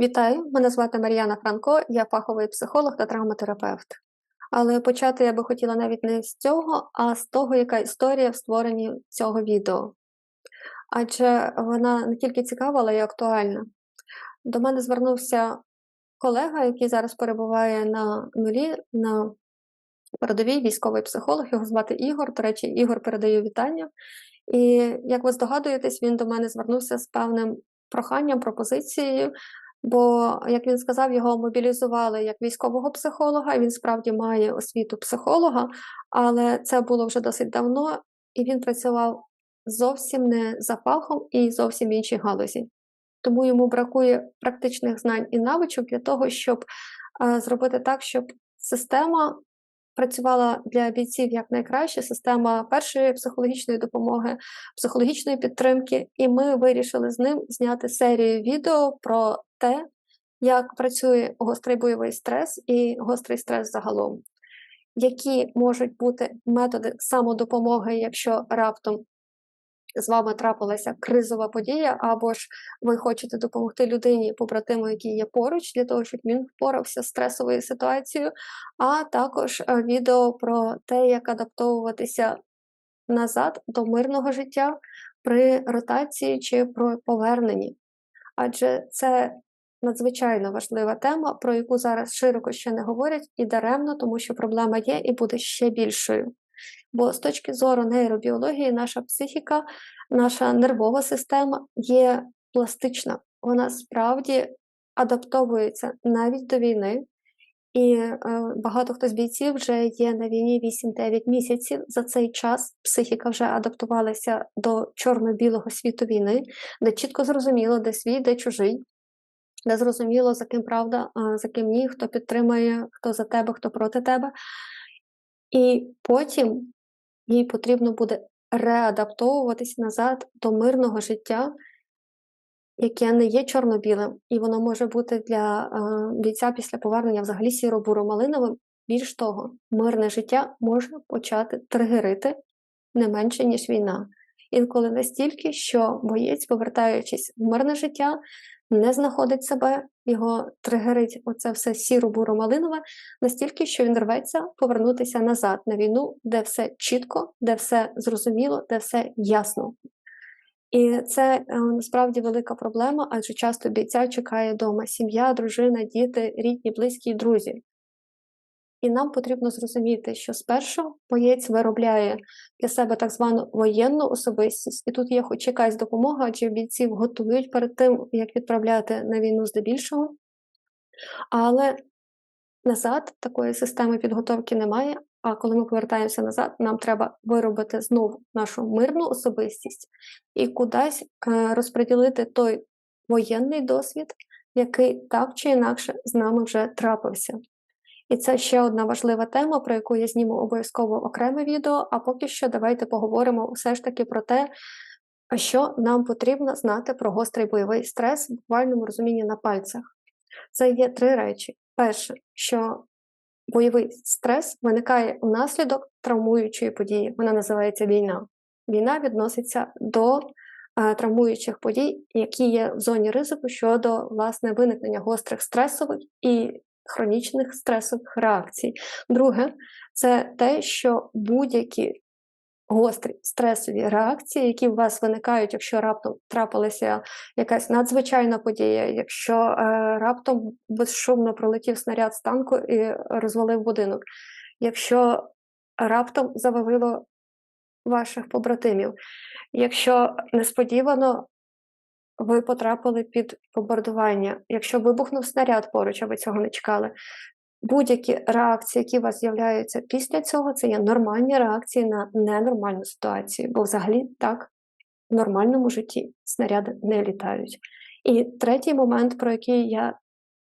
Вітаю, мене звати Мар'яна Франко, я фаховий психолог та травматерапевт. Але почати я би хотіла навіть не з цього, а з того, яка історія в створенні цього відео. Адже вона не тільки цікава, але й актуальна. До мене звернувся колега, який зараз перебуває на нулі на передовій військовий психолог, його звати Ігор. До речі, Ігор передає вітання. І як ви здогадуєтесь, він до мене звернувся з певним проханням, пропозицією. Бо, як він сказав, його мобілізували як військового психолога, і він справді має освіту психолога, але це було вже досить давно, і він працював зовсім не за фахом і зовсім в іншій галузі. Тому йому бракує практичних знань і навичок для того, щоб е, зробити так, щоб система працювала для бійців якнайкраще, система першої психологічної допомоги, психологічної підтримки, і ми вирішили з ним зняти серію відео про те, як працює гострий бойовий стрес і гострий стрес загалом, які можуть бути методи самодопомоги, якщо раптом з вами трапилася кризова подія, або ж ви хочете допомогти людині, побратиму, який є поруч, для того, щоб він впорався з стресовою ситуацією, а також е, відео про те, як адаптовуватися назад до мирного життя при ротації чи про поверненні. Адже це надзвичайно важлива тема, про яку зараз широко ще не говорять, і даремно, тому що проблема є і буде ще більшою. Бо з точки зору нейробіології, наша психіка, наша нервова система є пластична, вона справді адаптовується навіть до війни. І е, багато хто з бійців вже є на війні 8-9 місяців. За цей час психіка вже адаптувалася до чорно-білого світу війни, де чітко зрозуміло, де свій, де чужий, де зрозуміло, за ким правда, за ким ні, хто підтримує, хто за тебе, хто проти тебе. І потім їй потрібно буде реадаптовуватись назад до мирного життя, яке не є чорно-білим, і воно може бути для е, бійця після повернення взагалі сіро-буро-малиновим. Більш того, мирне життя може почати тригерити не менше, ніж війна. Інколи настільки, що боєць, повертаючись в мирне життя, не знаходить себе, його тригерить оце все сіро-буро-малинове, настільки, що він рветься повернутися назад на війну, де все чітко, де все зрозуміло, де все ясно. І це е, насправді велика проблема, адже часто бійця чекає вдома сім'я, дружина, діти, рідні, близькі, друзі. І нам потрібно зрозуміти, що спершу боєць виробляє для себе так звану воєнну особистість, і тут є хоч якась допомога, адже бійців готують перед тим, як відправляти на війну здебільшого. Але назад такої системи підготовки немає. А коли ми повертаємося назад, нам треба виробити знову нашу мирну особистість і кудись е, розподілити той воєнний досвід, який так чи інакше з нами вже трапився. І це ще одна важлива тема, про яку я зніму обов'язково окреме відео. А поки що давайте поговоримо все ж таки про те, що нам потрібно знати про гострий бойовий стрес в буквальному розумінні на пальцях. Це є три речі. Перше, що бойовий стрес виникає внаслідок травмуючої події. Вона називається війна. Війна відноситься до е, травмуючих подій, які є в зоні ризику щодо власне виникнення гострих стресових і хронічних стресових реакцій. Друге, це те, що будь-які гострі стресові реакції, які у вас виникають, якщо раптом трапилася якась надзвичайна подія, якщо е, раптом безшумно пролетів снаряд з танку і розвалив будинок, якщо раптом завалило ваших побратимів, якщо несподівано ви потрапили під бомбардування. Якщо вибухнув снаряд поруч, а ви цього не чекали. Будь-які реакції, які у вас з'являються після цього, це є нормальні реакції на ненормальну ситуацію, бо взагалі так в нормальному житті снаряди не літають. І третій момент, про який я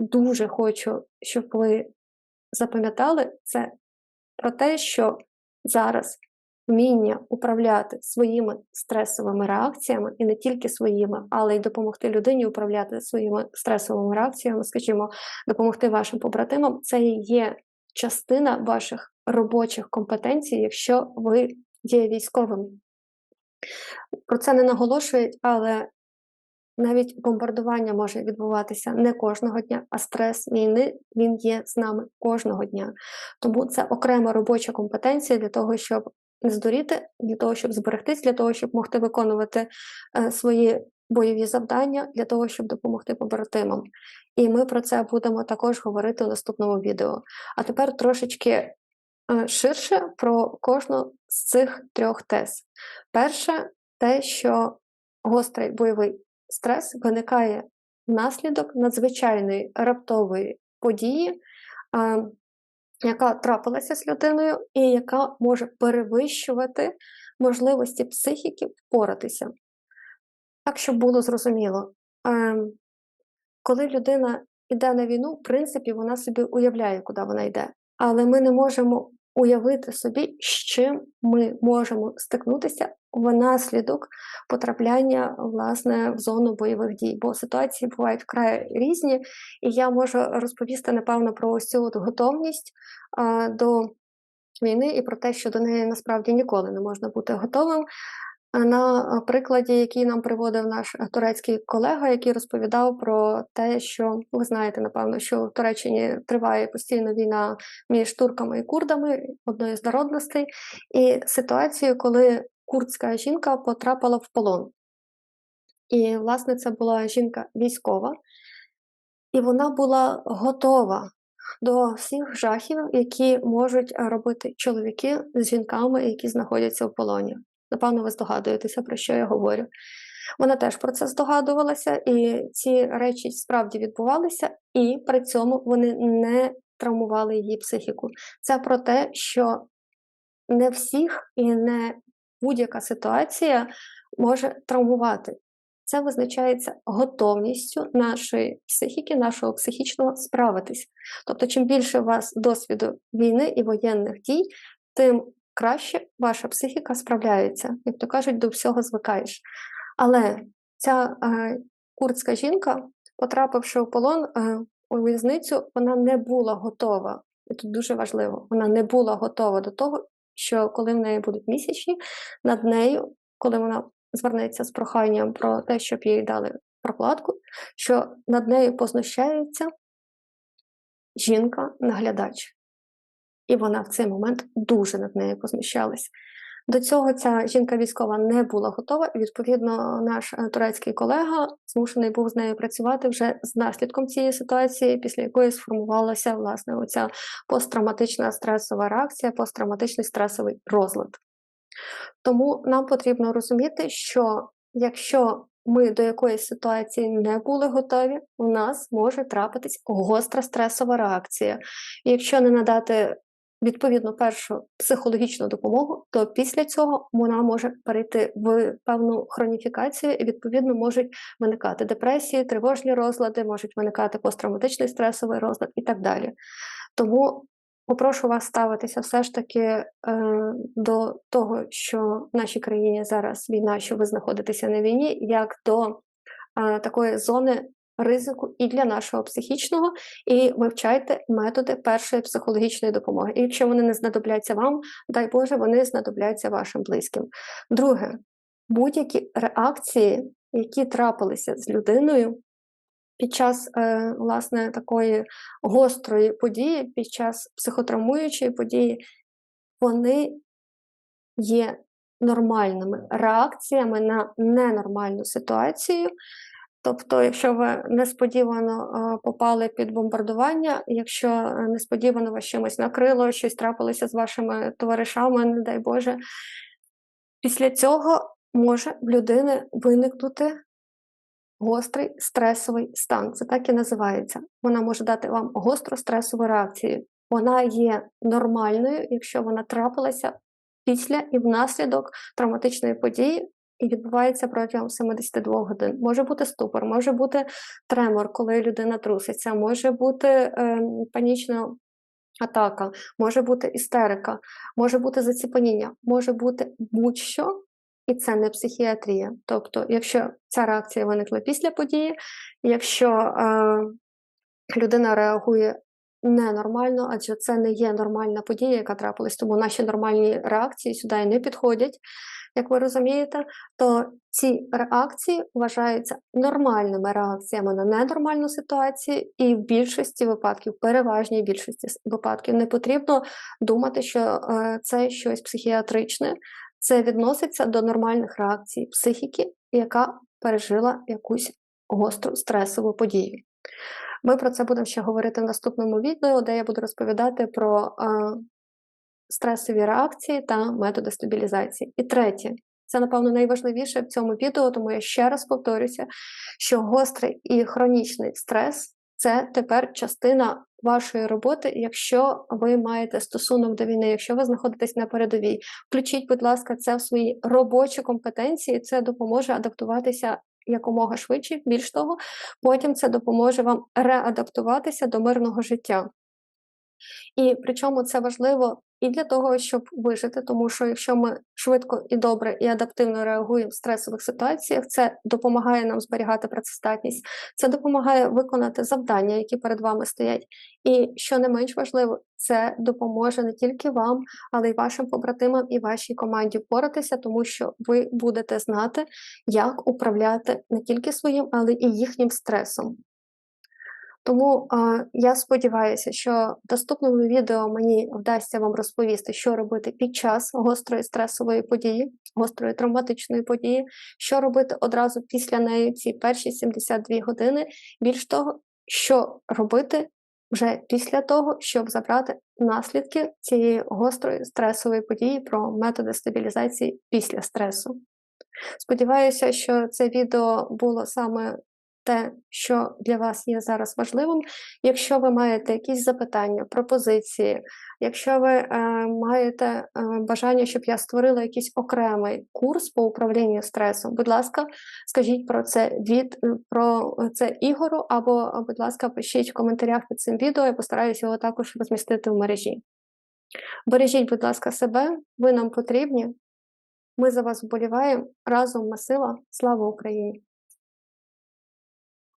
дуже хочу, щоб ви запам'ятали, це про те, що зараз вміння управляти своїми стресовими реакціями, і не тільки своїми, але й допомогти людині управляти своїми стресовими реакціями, скажімо, допомогти вашим побратимам, це є частина ваших робочих компетенцій, якщо ви є військовим. Про це не наголошують, але Навіть бомбардування може відбуватися не кожного дня, а стрес війни він є з нами кожного дня. Тому це окрема робоча компетенція для того, щоб здуріти, для того, щоб зберегтись, для того, щоб могти виконувати е, свої бойові завдання, для того, щоб допомогти побратимам. І ми про це будемо також говорити у наступному відео. А тепер трошечки е, ширше про кожну з цих трьох тез. Перше, те, що гострий бойовий стрес виникає внаслідок надзвичайної раптової події, а, яка трапилася з людиною, і яка може перевищувати можливості психіки впоратися. Так, щоб було зрозуміло, а, коли людина йде на війну, в принципі, вона собі уявляє, куди вона йде. Але ми не можемо уявити собі, з чим ми можемо стикнутися внаслідок потрапляння власне в зону бойових дій. Бо ситуації бувають вкрай різні, і я можу розповісти напевно про ось цю от готовність а, до війни і про те, що до неї насправді ніколи не можна бути готовим. На прикладі, який нам приводив наш турецький колега, який розповідав про те, що ви знаєте, напевно, що в Туреччині триває постійно війна між турками і курдами, одної з народностей, і ситуацію, коли курдська жінка потрапила в полон. І, власне, це була жінка військова, і вона була готова до всіх жахів, які можуть робити чоловіки з жінками, які знаходяться в полоні. Напевно, ви здогадуєтеся, про що я говорю. Вона теж про це здогадувалася, і ці речі справді відбувалися, і при цьому вони не травмували її психіку. Це про те, що не всіх і не будь-яка ситуація може травмувати. Це визначається готовністю нашої психіки, нашого психічного справитись. Тобто, чим більше у вас досвіду війни і воєнних дій, тим краще ваша психіка справляється, як то кажуть, до всього звикаєш. Але ця е, курдська жінка, потрапивши в полон е, у в'язницю, вона не була готова. І тут дуже важливо, вона не була готова до того, що коли в неї будуть місячні, над нею, коли вона звернеться з проханням про те, щоб їй дали прокладку, що над нею познущається жінка-наглядач і вона в цей момент дуже над нею позміщалась. До цього ця жінка військова не була готова, і відповідно наш е, турецький колега змушений був з нею працювати вже з наслідком цієї ситуації, після якої сформувалася власне оця посттравматична стресова реакція, посттравматичний стресовий розлад. Тому нам потрібно розуміти, що якщо ми до якоїсь ситуації не були готові, у нас може трапитись гостра стресова реакція. І якщо не надати відповідно першу психологічну допомогу, то після цього вона може перейти в певну хроніфікацію, і відповідно можуть виникати депресії, тривожні розлади, можуть виникати посттравматичний стресовий розлад і так далі. Тому попрошу вас ставитися все ж таки е, до того, що в нашій країні зараз війна, що ви знаходитеся на війні, як до е, такої зони ризику і для нашого психічного, і вивчайте методи першої психологічної допомоги. І якщо вони не знадобляться вам, дай Боже, вони знадобляться вашим близьким. Друге, будь-які реакції, які трапилися з людиною. Під час е, власне такої гострої події, під час психотравмуючої події, вони є нормальними реакціями на ненормальну ситуацію, Тобто, якщо ви несподівано попали під бомбардування, якщо е, несподівано вас чимось накрило, щось трапилося з вашими товаришами, не дай Боже, після цього може в людини виникнути гострий стресовий стан. Це так і називається. Вона може дати вам гостру стресову реакцію. Вона є нормальною, якщо вона трапилася після і внаслідок травматичної події, і відбувається протягом 72 годин. Може бути ступор, може бути тремор, коли людина труситься, може бути е, панічна атака, може бути істерика, може бути заціпаніння, може бути будь-що. І це не психіатрія. Тобто, якщо ця реакція виникла після події, якщо е, людина реагує ненормально, адже це не є нормальна подія, яка трапилась, тому наші нормальні реакції сюди не підходять. Як ви розумієте, то ці реакції вважаються нормальними реакціями на ненормальну ситуацію, і в більшості випадків, переважній більшості випадків, не потрібно думати, що е, це щось психіатричне. Це відноситься до нормальних реакцій психіки, яка пережила якусь гостру стресову подію. Ми про це будемо ще говорити в наступному відео, де я буду розповідати про е, стресові реакції та методи стабілізації. І третє, це, напевно, найважливіше в цьому відео, тому я ще раз повторюся, що гострий і хронічний стрес це тепер частина вашої роботи, якщо ви маєте стосунок до війни, якщо ви знаходитесь на передовій. Включіть, будь ласка, це в свої робочі компетенції, це допоможе адаптуватися якомога швидше. Більш того, потім це допоможе вам реадаптуватися до мирного життя. І причому це важливо і для того, щоб вижити, тому що якщо ми швидко і добре і адаптивно реагуємо в стресових ситуаціях, це допомагає нам зберігати працездатність, це допомагає виконати завдання, які перед вами стоять. І що не менш важливо, це допоможе не тільки вам, але й вашим побратимам і вашій команді впоратися, тому що ви будете знати, як управляти не тільки своїм, але і їхнім стресом. Тому а, я сподіваюся, що в наступному відео мені вдасться вам розповісти, що робити під час гострої стресової події, гострої травматичної події, що робити одразу після неї ці перші 72 години. Більш того, що робити вже після того, щоб забрати наслідки цієї гострої стресової події про методи стабілізації після стресу. Сподіваюся, що це відео було саме те, що для вас є зараз важливим. Якщо ви маєте якісь запитання, пропозиції, якщо ви е, маєте е, бажання, щоб я створила якийсь окремий курс по управлінню стресом, будь ласка, скажіть про це від про це Ігору, або, будь ласка, пишіть в коментарях під цим відео, я постараюся його також розмістити в мережі. Бережіть, будь ласка, себе, ви нам потрібні. Ми за вас вболіваємо. Разом ми сила. Слава Україні!